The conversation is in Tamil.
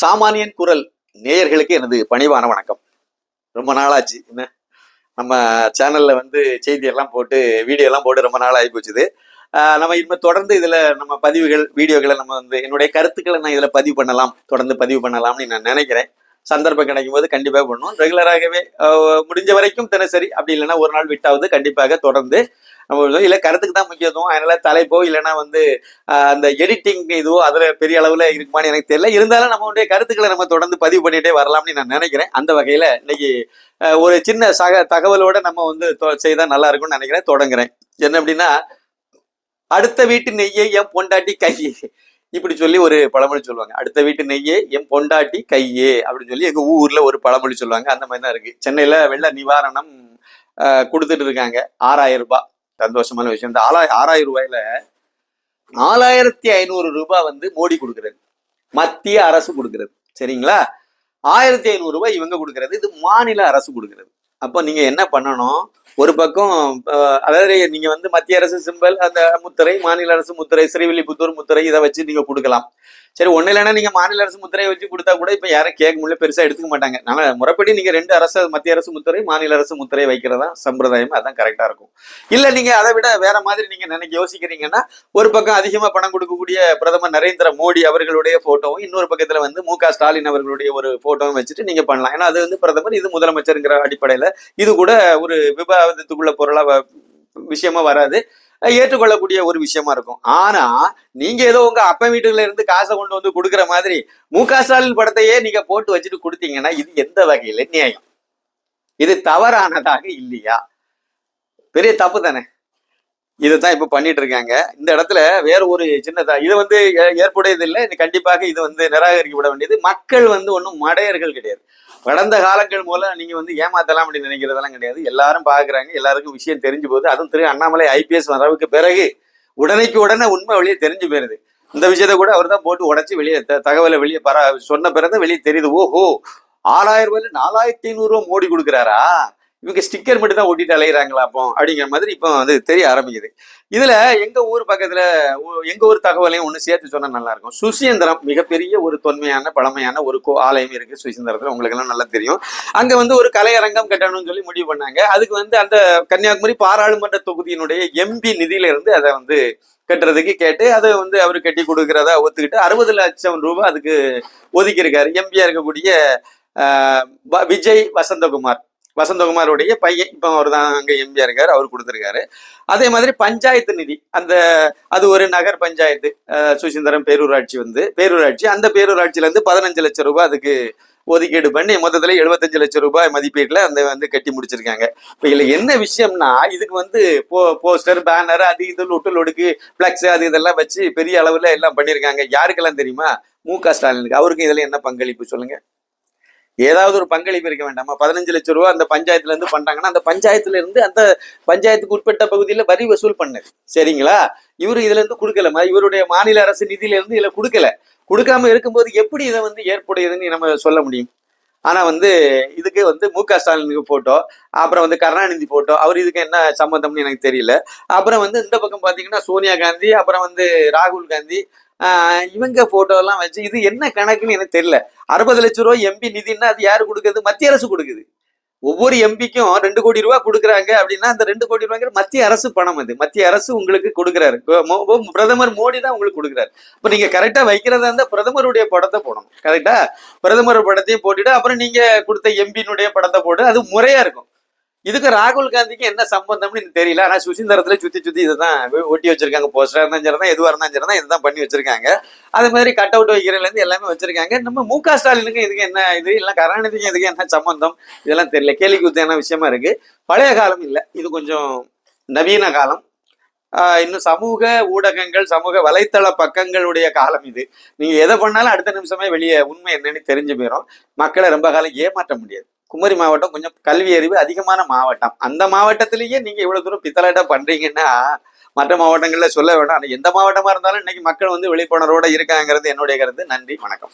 சாமானியன் குரல். நேயர்களுக்கு எனது பணிவான வணக்கம். ரொம்ப நாளாச்சு. என்ன? நம்ம சேனல்ல வந்து செய்தியெல்லாம் போட்டு வீடியோலாம் போட்டு ரொம்ப நாள் ஆகி போச்சுது நம்ம இனிமேல் தொடர்ந்து இதில் நம்ம பதிவுகள் வீடியோகளை நம்ம வந்து என்னுடைய கருத்துக்களை நான் இதில் பதிவு பண்ணலாம். தொடர்ந்து பதிவு பண்ணலாம்னு நான் நினைக்கிறேன். சந்தர்ப்பம் கிடைக்கும் போது கண்டிப்பாக பண்ணுவோம். ரெகுலராகவே முடிஞ்ச வரைக்கும் தினசரி அப்படி இல்லைன்னா ஒரு நாள் விட்டாவது கண்டிப்பாக தொடர்ந்து நம்ம இல்லை கருத்துக்கு தான் முக்கியத்துவம். அதனால தலைப்போ இல்லைன்னா வந்து அந்த எடிட்டிங் இதுவோ அதுல பெரிய அளவுல இருக்குமான்னு எனக்கு தெரியல. இருந்தாலும் நம்மளுடைய கருத்துக்களை நம்ம தொடர்ந்து பதிவு பண்ணிட்டே வரலாம்னு நான் நினைக்கிறேன். அந்த வகையில இன்னைக்கு ஒரு சின்ன சக தகவலோட நம்ம வந்து தொ- செய்தா நல்லா இருக்கும்னு நினைக்கிறேன். தொடங்குறேன். என்ன அப்படின்னா அடுத்த வீட்டு நெய்யை என் பொண்டாட்டி கையே. இப்படி சொல்லி ஒரு பழமொழி சொல்லுவாங்க. அடுத்த வீட்டு நெய்யே என் பொண்டாட்டி கையே அப்படின்னு சொல்லி எங்க ஊர்ல ஒரு பழமொழி சொல்லுவாங்க. அந்த மாதிரி தான் இருக்கு. சென்னையில வெள்ள நிவாரணம் கொடுத்துட்டு இருக்காங்க. ஆறாயிரம் ரூபாய். சந்தோஷமான விஷயம். இந்த ஆறாயிரம் ஆறாயிரம் ரூபாயில நாலாயிரத்தி ஐநூறு ரூபாய் வந்து மோடி கொடுக்குறது மத்திய அரசு கொடுக்கிறது. சரிங்களா? ஆயிரத்தி ஐநூறு ரூபாய் இவங்க கொடுக்கறது. இது மாநில அரசு கொடுக்கறது. அப்போ நீங்க என்ன பண்ணணும்? ஒரு பக்கம் அதாவது நீங்க வந்து மத்திய அரசு சிம்பல் அந்த முத்திரை மாநில அரசு முத்திரை ஸ்ரீவில்லிபுத்தூர் முத்திரை இதை வச்சு நீங்க கொடுக்கலாம். சரி ஒண்ணு இல்லைன்னா நீங்க மாநில அரசு முத்திரையை வச்சு கொடுத்தா கூட இப்ப யாரும் கேட்க முடியல பெருசா எடுத்துக்க மாட்டாங்க. அதனால முறைப்படி நீங்க ரெண்டு அரசு மத்திய அரசு முத்திரை மாநில அரசு முத்திரை வைக்கிறதா சம்பிரதாயம் அதான் கரெக்டா இருக்கும். இல்ல நீங்க அதை விட வேற மாதிரி நீங்க நினைக்க யோசிக்கிறீங்கன்னா ஒரு பக்கம் அதிகமா பணம் கொடுக்கக்கூடிய பிரதமர் நரேந்திர மோடி அவர்களுடைய போட்டோவும் இன்னொரு பக்கத்துல வந்து மு ஸ்டாலின் அவர்களுடைய ஒரு போட்டோவும் வச்சுட்டு நீங்க பண்ணலாம். ஏன்னா அது வந்து பிரதமர் இது முதலமைச்சருங்கிற அடிப்படையில இது கூட ஒரு விவாதத்துக்குள்ள பொருளா விஷயமா வராது. ஏற்றுக்கொள்ளக்கூடிய ஒரு விஷயமா இருக்கும். ஆனா நீங்க ஏதோ உங்க அப்பா வீட்டுல இருந்து காசை கொண்டு வந்து கொடுக்குற மாதிரி மு க ஸ்டாலின் படத்தையே நீங்க போட்டு வச்சுட்டு கொடுத்தீங்கன்னா இது எந்த வகையில நியாயம்? இது தவறானதாக இல்லையா? பெரிய தப்பு தானே. இதுதான் இப்போ பண்ணிட்டு இருக்காங்க இந்த இடத்துல வேற ஒரு சின்னதா இது வந்து ஏ- ஏற்புடையது இல்லை இது கண்டிப்பாக இது வந்து நிராகரிக்கப்பட வேண்டியது. மக்கள் வந்து ஒன்றும் மடையர்கள் கிடையாது. கடந்த காலங்கள் மூலம் நீங்க வந்து ஏமாத்தலாம் அப்படின்னு நினைக்கிறதெல்லாம் கிடையாது. எல்லாரும் பாக்குறாங்க. எல்லாருக்கும் விஷயம் தெரிஞ்சு போகுது. அதுவும் திரு அண்ணாமலை ஐபிஎஸ் வரவுக்கு பிறகு உடனேக்கு உடனே உண்மை வெளியே தெரிஞ்சு போயிருது. இந்த விஷயத்த கூட அவர் தான் போட்டு உடச்சி வெளியே த- தகவலை வெளியே பர சொன்ன பிறகு வெளியே தெரியுது. ஓஹோ ஆறாயிரம் ரூபாயில நாலாயிரத்தி ஐநூறு ரூபா மோடி கொடுக்குறாரா? இவங்க ஸ்டிக்கர் மட்டும் தான் ஒட்டிட்டு அலையிறாங்களா அப்போ? அப்படிங்கிற மாதிரி இப்போ வந்து தெரிய ஆரம்பிக்குது. இதுல எங்க ஊர் பக்கத்துல எங்க ஊர் தகவலையும் ஒன்று சேர்த்து சொன்னா நல்லா இருக்கும். சுசீந்திரம் மிகப்பெரிய ஒரு தொன்மையான பழமையான ஒரு கோ ஆலயம் இருக்கு சுசீந்திரத்துல. உங்களுக்கு எல்லாம் நல்லா தெரியும். அங்க வந்து ஒரு கலையரங்கம் கட்டணும்னு சொல்லி முடிவு பண்ணாங்க. அதுக்கு வந்து அந்த கன்னியாகுமரி பாராளுமன்ற தொகுதியினுடைய எம்பி நிதியில இருந்து அதை வந்து கட்டுறதுக்கு கேட்டு அதை வந்து அவர் கட்டி கொடுக்கறதா ஒத்துக்கிட்டு அறுபது லட்சம் ரூபாய் அதுக்கு ஒதுக்கி இருக்காரு எம்பியா இருக்கக்கூடிய ஆஹ், விஜய் வசந்தகுமார். வசந்தகுமாருடைய பையன் இப்போ அவர் தான் அங்கே எம்பியா இருக்காரு அவர் கொடுத்துருக்காரு. அதே மாதிரி பஞ்சாயத்து நிதி அந்த அது ஒரு நகர் பஞ்சாயத்து அஹ், சுசீந்திரம் பேரூராட்சி வந்து பேரூராட்சி அந்த பேரூராட்சியிலேருந்து பதினஞ்சு லட்சம் ரூபாய் அதுக்கு ஒதுக்கீடு பண்ணி மொத்தத்தில் எழுபத்தஞ்சு லட்சம் ரூபாய் மதிப்பீட்டில் அந்த வந்து கட்டி முடிச்சிருக்காங்க. இப்போ இதில் என்ன விஷயம்னா இதுக்கு வந்து போ போஸ்டர் பேனர் அது இது லொட்டு லொடுக்கு ஃப்ளக்ஸ் அது இதெல்லாம் வச்சு பெரிய அளவில் எல்லாம் பண்ணியிருக்காங்க யாருக்கெல்லாம் தெரியுமா? மு க ஸ்டாலினுக்கு. அவருக்கு இதில் என்ன பங்களிப்பு சொல்லுங்கள் ஏதாவது ஒரு பங்களிப்பு இருக்க வேண்டாமா. பதினஞ்சு லட்சம் ரூபா அந்த பஞ்சாயத்துல இருந்து பண்றாங்கன்னா அந்த பஞ்சாயத்துல இருந்து அந்த பஞ்சாயத்துக்கு உட்பட்ட பகுதியில வரி வசூல் பண்ணது சரிங்களா? இவரு இதுல இருந்து கொடுக்கலமா இவருடைய மாநில அரசு நிதியில இருந்து இதுல கொடுக்கல. கொடுக்காம இருக்கும்போது எப்படி இதை வந்து ஏற்புடையதுன்னு நம்ம சொல்ல முடியும்? ஆனா வந்து இதுக்கு வந்து மு க ஸ்டாலினுக்கு போட்டோ அப்புறம் வந்து கருணாநிதி போட்டோ அவர் இதுக்கு என்ன சம்மந்தம்னு எனக்கு தெரியல. அப்புறம் வந்து இந்த பக்கம் பாத்தீங்கன்னா சோனியா காந்தி அப்புறம் வந்து ராகுல் காந்தி இவங்க போட்டோ எல்லாம் வச்சு இது என்ன கணக்குன்னு எனக்கு தெரியல. அறுபது லட்சம் ரூபாய் எம்பி நிதின்னா அது யாரு கொடுக்குறது? மத்திய அரசு கொடுக்குது. ஒவ்வொரு எம்பிக்கும் ரெண்டு கோடி ரூபாய் கொடுக்குறாங்க அப்படின்னா அந்த ரெண்டு கோடி ரூபாய்ங்கிற மத்திய அரசு பணம் அது. மத்திய அரசு உங்களுக்கு கொடுக்குறாரு. பிரதமர் மோடி தான் உங்களுக்கு கொடுக்குறாரு. இப்போ நீங்க கரெக்டா வைக்கிறதா இருந்தா பிரதமருடைய படத்தை போடணும். கரெக்டா பிரதமர் படத்தையும் போட்டுட்டு அப்புறம் நீங்க கொடுத்த எம்பியினுடைய படத்தை போட்டு அது முறையா இருக்கும். இதுக்கு ராகுல் காந்திக்கு என்ன சம்பந்தம்னு எனக்கு தெரியல. ஆனா சுசீந்திரத்துல சுத்தி சுத்தி இதுதான் ஒட்டி வச்சிருக்காங்க. போஸ்டரா இருந்தாலும் சரிதான் எதுவா இருந்தாலும் சரிதான் இதுதான் பண்ணி வச்சிருக்காங்க. அதே மாதிரி கட் அவுட் வைக்கிறதுல இருந்து எல்லாமே வச்சிருக்காங்க. நம்ம மு க ஸ்டாலினுக்கு இதுக்கு என்ன இது? இல்லை கருணாநிதிக்கு இதுக்கு என்ன சம்பந்தம்? இதெல்லாம் தெரியல. கேள்வி குத்தியான விஷயமா இருக்கு? பழைய காலம் இல்லை. இது கொஞ்சம் நவீன காலம். இன்னும் சமூக ஊடகங்கள் சமூக வலைத்தள பக்கங்களுடைய காலம் இது. நீங்க எதை பண்ணாலும் அடுத்த நிமிஷமே வெளியே உண்மை என்னன்னு தெரிஞ்சு போயிடும் மக்களை ரொம்ப காலம் ஏமாற்ற முடியாது. குமரி மாவட்டம் கொஞ்சம் கல்வி அறிவு அதிகமான மாவட்டம். அந்த மாவட்டத்திலேயே நீங்க இவ்வளவு தூரம் பித்தலாட்டா பண்றீங்கன்னா மற்ற மாவட்டங்களில் சொல்ல வேண்டாம் எந்த மாவட்டமா இருந்தாலும் இன்னைக்கு மக்கள் வந்து விழிப்புணர்வோட இருக்காங்கிறது என்னுடைய கருத்து. நன்றி வணக்கம்.